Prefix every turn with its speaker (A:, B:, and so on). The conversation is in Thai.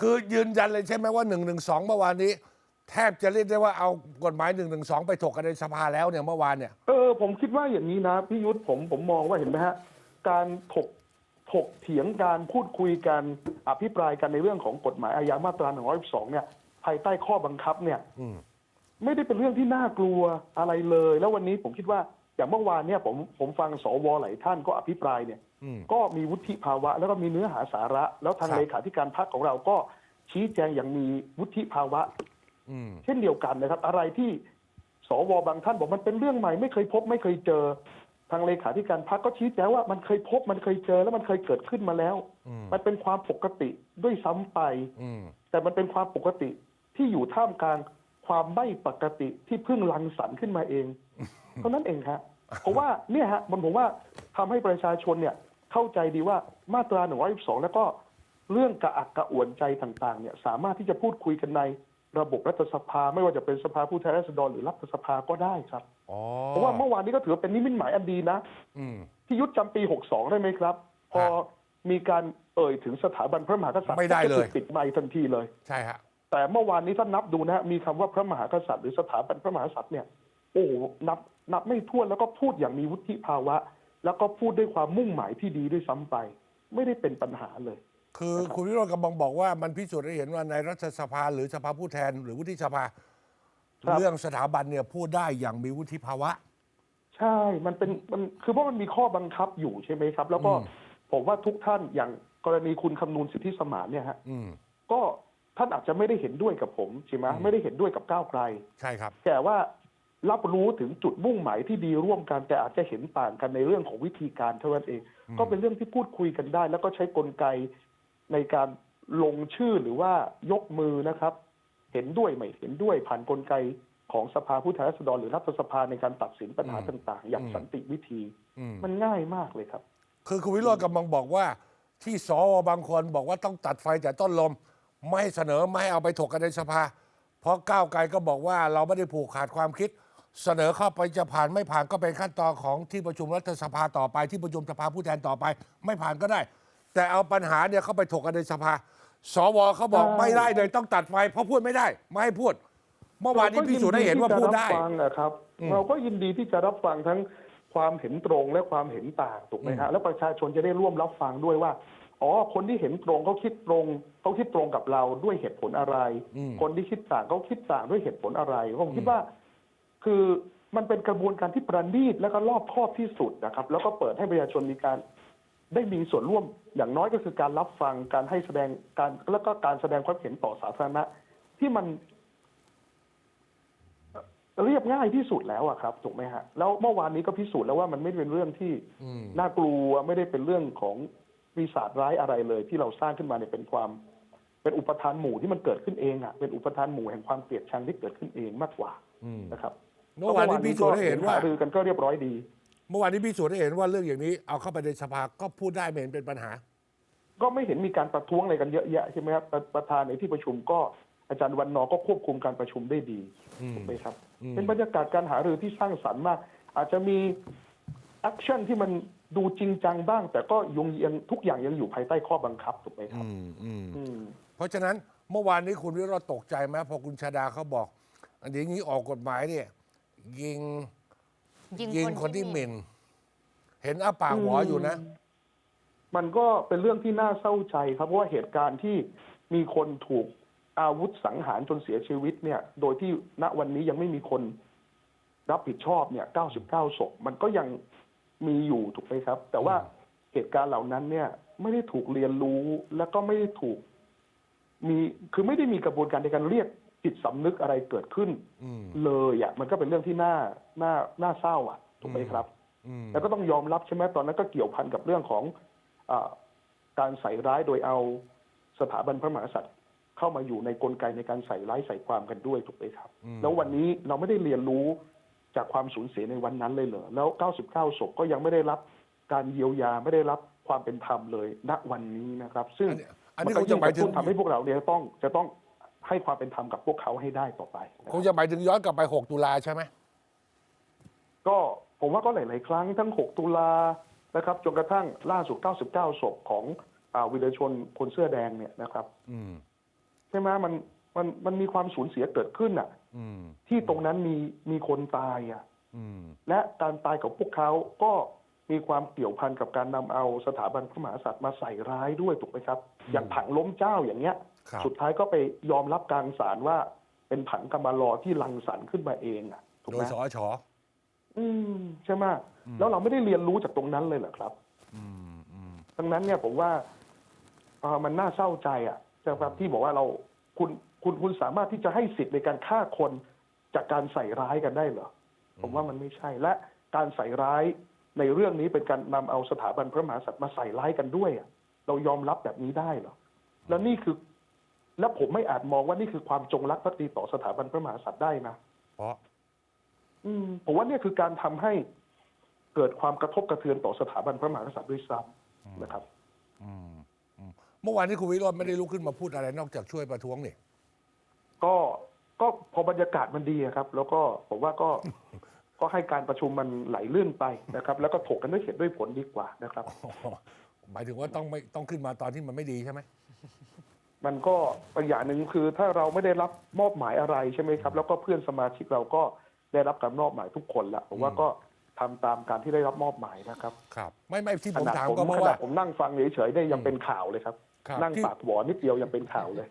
A: คือยืนยันเลยใช่ไหมว่า1นึเมื่อวานนี้ แทบจะเรียกได้ว่าเอากฎหมาย1นึไปถกกันในสภาแล้วเนี่ยเมื่อวานเนี่ย
B: เออผมคิดว่าอย่างนี้นะพี่ยุทธผมผมมองว่าเห็นไหมฮะการถกถกเถียงการพูดคุยกันอภิปรายกันในเรื่องของกฎหมายอาญามาตรา112เนี่ย ภายใต้ข้อบังคับเนี่ย
A: อืม
B: ไม่ได้เป็นเรื่องที่น่ากลัวอะไรเลย แล้ววันนี้ผมคิดว่า อย่างเมื่อวานเนี่ยผมผมฟังสวหลายท่านก็อภิปรายเนี่ย
A: อืม
B: ก็มีวุฒิภาวะ แล้วก็มีเนื้อหาสาระ แล้วทาง
A: ครับ
B: เลขาธิการพรรคของเราก็ชี้แจงอย่างมีวุฒิภาวะ
A: อืม
B: เช่นเดียวกันนะครับ อะไรที่สวบางท่านบอกมันเป็นเรื่องใหม่ไม่เคยพบ ไม่เคยเจอทางเลขาธิการพรรคก็ชี้แจงว่ามันเคยพบมันเคยเจอแล้วมันเคยเกิดขึ้นมาแล้ว
A: อืม
B: มันเป็นความปกติด้วยซ้ำไป
A: อืม
B: แต่มันเป็นความปกติที่อยู่ท่ามกลางความไม่ปกติที่เพิ่งรังสรรค์ขึ้นมาเองเท่านั้นเองฮะเพราะว่าเนี่ยฮะมันผมว่าทำให้ประชาชนเนี่ยเข้าใจดีว่ามาตรา112แล้วก็เรื่องกระอักกระอ่วนใจต่างๆเนี่ยสามารถที่จะพูดคุยกันในระบบรัฐสภา ไม่ว่าจะเป็นสภาผู้แทนราษฎรหรือรัฐสภาก็ได้ครับ
A: อ๋อ
B: เพราะว่าเมื่อวานนี้ก็ถือว่าเป็นนิมิตหมายอันดีนะ
A: อืม
B: ที่ยุทธจำปี 62 ได้ไหมครับ พอ
A: ฮะ
B: มีการเอ่ยถึงสถาบันพระมหากษัตริย์
A: ไม่ได้เลย
B: ก็ถูกปิดไมค์ทันทีเลย
A: ใช่ฮะ
B: แต่เมื่อวานนี้ถ้านับดูนะฮะมีคำว่าพระมหากษัตริย์หรือสถาบันพระมหากษัตริย์เนี่ย โอ้โหนับนับไม่ถ้วนแล้วก็พูดอย่างมีวุฒิภาวะ แล้วก็พูดด้วยความมุ่งหมายที่ดีด้วยซ้ำไป ไม่ได้เป็นปัญหาเลย
A: คือคุณวิโรจน์กำลังบอกว่ามันพิสูจน์ให้เห็นว่าในรัฐสภาหรือสภาผู้แทน หรือวุฒิสภา
B: ครับ
A: เรื่องสถาบันเนี่ยพูดได้อย่างมีวุฒิภาวะ
B: ใช่ มันเป็นมันคือเพราะมันมีข้อบังคับอยู่ใช่ไหมครับ แล้วก็
A: อืม
B: ผมว่าทุกท่านอย่างกรณีคุณคำนูนสิทธิสมานเนี่ยฮะ
A: อืม
B: ก็ท่านอาจจะไม่ได้เห็นด้วยกับผมใช่ไหมไม่ได้เห็นด้วยกับก้าวไกล
A: ใช่ครับ
B: แต่ว่า รับรู้ถึงจุดมุ่งหมายที่ดีร่วมกันแต่อาจจะเห็นต่างกันในเรื่องของวิธีการเท่านั้นเอง
A: อืม
B: ก็เป็นเรื่องที่พูดคุยกันได้ แล้วก็ใช้กลไกในการลงชื่อหรือว่ายกมือนะครับ เห็นด้วยไม่เห็นด้วยผ่านกลไกของสภาผู้แทนราษฎรหรือรัฐสภาในการตัดสินปัญหาต่างๆ อย่างสันติวิธี
A: อืม
B: มันง่ายมากเลยครับ
A: คือคุณวิโรจน์กำลังบอกว่า ที่สวบางคนบอกว่าต้องตัดไฟแต่ต้นลม ไม่ให้เสนอไม่ให้เอาไปถกกันในสภา เพราะก้าวไกลก็บอกว่าเราไม่ได้ผูกขาดความคิด เสนอเข้าไปจะผ่านไม่ผ่านก็เป็นขั้นตอนของที่ประชุมรัฐสภาต่อไปที่ประชุมสภาผู้แทนต่อไป ไม่ผ่านก็ได้ แต่เอาปัญหาเนี่ยเข้าไปถกกันในสภา สวเขาบอก
B: ใช่
A: ไม่ได้เลยต้องตัดไฟเพราะพูดไม่ได้ ไม่ให้พูด เมื่อวานนี้พิสูจน์ให้เห็นว่าพูดได้
B: เราก็ยินที่จะรับฟังอะครับ
A: อืม
B: เราก็ยินดีที่จะรับฟังทั้งความเห็นตรงและความเห็นต่างถูกไหมฮะแล้วประชาชนจะได้ร่วมรับฟังด้วยว่าอ๋อ คนที่เห็นตรงเขาคิดตรงเขาคิดตรงกับเราด้วยเหตุผลอะไร
A: อืม
B: คนที่คิดต่างเขาคิดต่างด้วยเหตุผลอะไรผมคิดว่า คือมันเป็นกระบวนการที่ประณีตและก็รอบคอบที่สุดนะครับ แล้วก็เปิดให้ประชาชนมีการได้มีส่วนร่วมอย่างน้อยก็คือการรับฟังการให้แสดงการแล้วก็การแสดงความเห็นต่อสาธารณะ ที่มันเรียบง่ายที่สุดแล้วอะครับถูกไหมฮะแล้วเมื่อวานนี้ก็พิสูจน์แล้วว่ามันไม่ได้เป็นเรื่องที่
A: อืม
B: น่ากลัวไม่ได้เป็นเรื่องของปีศาจร้ายอะไรเลย ที่เราสร้างขึ้นมาเนี่ยเป็นความ เป็นอุปทานหมู่ที่มันเกิดขึ้นเองอะเป็นอุปทานหมู่แห่งความเกลียดชังที่เกิดขึ้นเองมากกว่า
A: อืม
B: นะครับ
A: เมื่อวานนี้พิสูจน์ให้เห็นว่า
B: รือกันก็เรียบร้อยดี
A: เมื่อวานนี้พิสูจน์ให้เห็นว่าเรื่องอย่างนี้ เอาเข้าไปในสภาก็พูดได้ไม่เห็นเป็นปัญหา
B: ก็ไม่เห็นมีการประท้วงอะไรกันเยอะแยะใช่ไหมครับประประธานในที่ประชุมก็อาจารย์วันนอร์ก็ควบคุมการประชุมได้ดี
A: อืม
B: ถูกไหมครับ
A: อืม
B: เป็นบรรยากาศการหารือที่สร้างสรรค์มาก อาจจะมีแอคชั่นที่มันดูจริงจังบ้าง แต่ก็ยังยังทุกอย่างยังอยู่ภายใต้ข้อบังคับถูกไหมครับ
A: อืมอืม
B: อืม
A: เพราะฉะนั้นเมื่อวานนี้คุณวิโรจน์ตกใจไหมพอคุณชาดาเขาบอกอันนี้ออกกฎหมายเนี่ย ยิง
C: ยิง
A: ยิง
C: คน
A: คนที่
C: ที่
A: ห
C: หมิ่
A: มิ่น
C: น
A: เห็นอ้าปากหวออยู่นะ
B: มันก็เป็นเรื่องที่น่าเศร้าใจครับเพราะว่าเหตุการณ์ที่มีคนถูกอาวุธสังหารจนเสียชีวิตเนี่ย โดยที่ณวันนี้ยังไม่มีคนรับผิดชอบเนี่ย 99 ศพ มันก็ยังมีอยู่ถูกไหมครับ แต่ว่าเหตุการณ์เหล่านั้นเนี่ย ไม่ได้ถูกเรียนรู้แล้วก็ไม่ได้ถูก มีคือไม่ได้มีกระบวนการในการเรียกจิตสำนึกอะไรเกิดขึ้น
A: อืม
B: เลยอะมันก็เป็นเรื่องที่น่าน่าน่าเศร้าอะถูกไหมครับ
A: อืม
B: แล้วก็ต้องยอมรับใช่ไหมตอนนั้นก็เกี่ยวพันกับเรื่องของอาการใส่ร้ายโดยเอาสถาบันพระมหากษัตริย์เข้ามาอยู่ในกลไกในการใส่ร้ายใส่ความกันด้วยถูกไหมครับ
A: อืม
B: แล้ววันนี้เราไม่ได้เรียนรู้จากความสูญเสียในวันนั้นเลยเหรอแล้ว 99 ศพก็ยังไม่ได้รับการเยียวยาไม่ได้รับความเป็นธรรมเลยณวันนี้นะครับ ซึ่ง
A: อันนี้อันนี้
B: มั
A: คงจะหมายถึง
B: ทำให้พวกเราเนี่ยต้องจะต้องให้ความเป็นธรรมกับพวกเขาให้ได้ต่อไปนะครับ
A: คงจะหมายถึงย้อนกลับไป 6 ตุลาใช่ไหม
B: ก็ผมว่าก็หลาย ๆ ครั้งทั้ง 6 ตุลานะครับจนกระทั่งล่าสุด 99 ศพของอาวีรชนคนเสื้อแดงเนี่ยนะครับ
A: อืม
B: ใช่ไหมมันมันมันมีความสูญเสียเกิดขึ้นอะ
A: อืม
B: ที่ตรงนั้นมีมีคนตายอะ
A: อืม
B: และการตายของพวกเขาก็ มีความเกี่ยวพันกับการนำเอาสถาบันพระมหากษัตริย์มาใส่ร้ายด้วยถูกไหมครับ อย่างผังล้มเจ้าอย่างเงี้ย
A: ครับ
B: สุดท้ายก็ไปยอมรับกลางศาลว่า เป็นผังกำมารอที่รังสรรค์ขึ้นมาเองอะถูก
A: โด
B: ไหม
A: ยสอชอ
B: อืมใช่ไหมแล้วเราไม่ได้เรียนรู้จากตรงนั้นเลยเหรอครับ
A: อืมอืม
B: ดังนั้นเนี่ยผมว่าเอ่อมันน่าเศร้าใจอะนะครับที่บอกว่าเราคุณคุณคุณสามารถที่จะให้สิทธิ์ในการฆ่าคนจากการใส่ร้ายกันได้เหรอผมว่ามันไม่ใช่และการใส่ร้าย ในเรื่องนี้เป็นการนำเอาสถาบันพระมหากษัตริย์มาใส่ร้ายกันด้วยอะเรายอมรับแบบนี้ได้เหรอแล้วนี่คือ แล้วผมไม่อาจมองว่านี่คือความจงรักภักดีต่อสถาบันพระมหากษัตริย์ได้นะ
A: เพราะ
B: อืมผมว่าเนี่ยคือการทำให้เกิดความกระทบกระเทือนต่อสถาบันพระมหากษัตริย์ด้วยซ้ำนะครับ
A: อืมอืมเมื่อวานที่คุณวิโรจน์ไม่ได้ลุกขึ้นมาพูดอะไรนอกจากช่วยประท้วงนี่
B: ก็ก็พอบรรยากาศมันดีอะครับ แล้วก็ผมว่าก็ ก็ให้การประชุมมันไหลลื่นไปนะครับ แล้วก็ถกกันด้วยเหตุด้วยผลดีกว่านะครับ
A: หมายถึงว่าต้องไม่ต้องขึ้นมาตอนที่มันไม่ดีใช่ไหม
B: มันก็อีกอย่างหนึ่งคือถ้าเราไม่ได้รับมอบหมายอะไรใช่ไหมครับ แล้วก็เพื่อนสมาชิกเราก็ได้รับการมอบหมายทุกคนละผมว่าก็ทำตามการที่ได้รับมอบหมายนะครับ
A: ครับ ไม่ไม่ที่
B: ข
A: ผม
B: นาด
A: ถาม
B: ผม
A: ก็เพ
B: ข
A: ราะ
B: นา
A: ว่า
B: ดผมนั่งฟังเฉยๆเนี่ยยังเป็นข่าวเลยครับ
A: ครับ
B: นั่ง
A: ที่
B: ปากหวอนิดเดียวยังเป็นข่าวเลย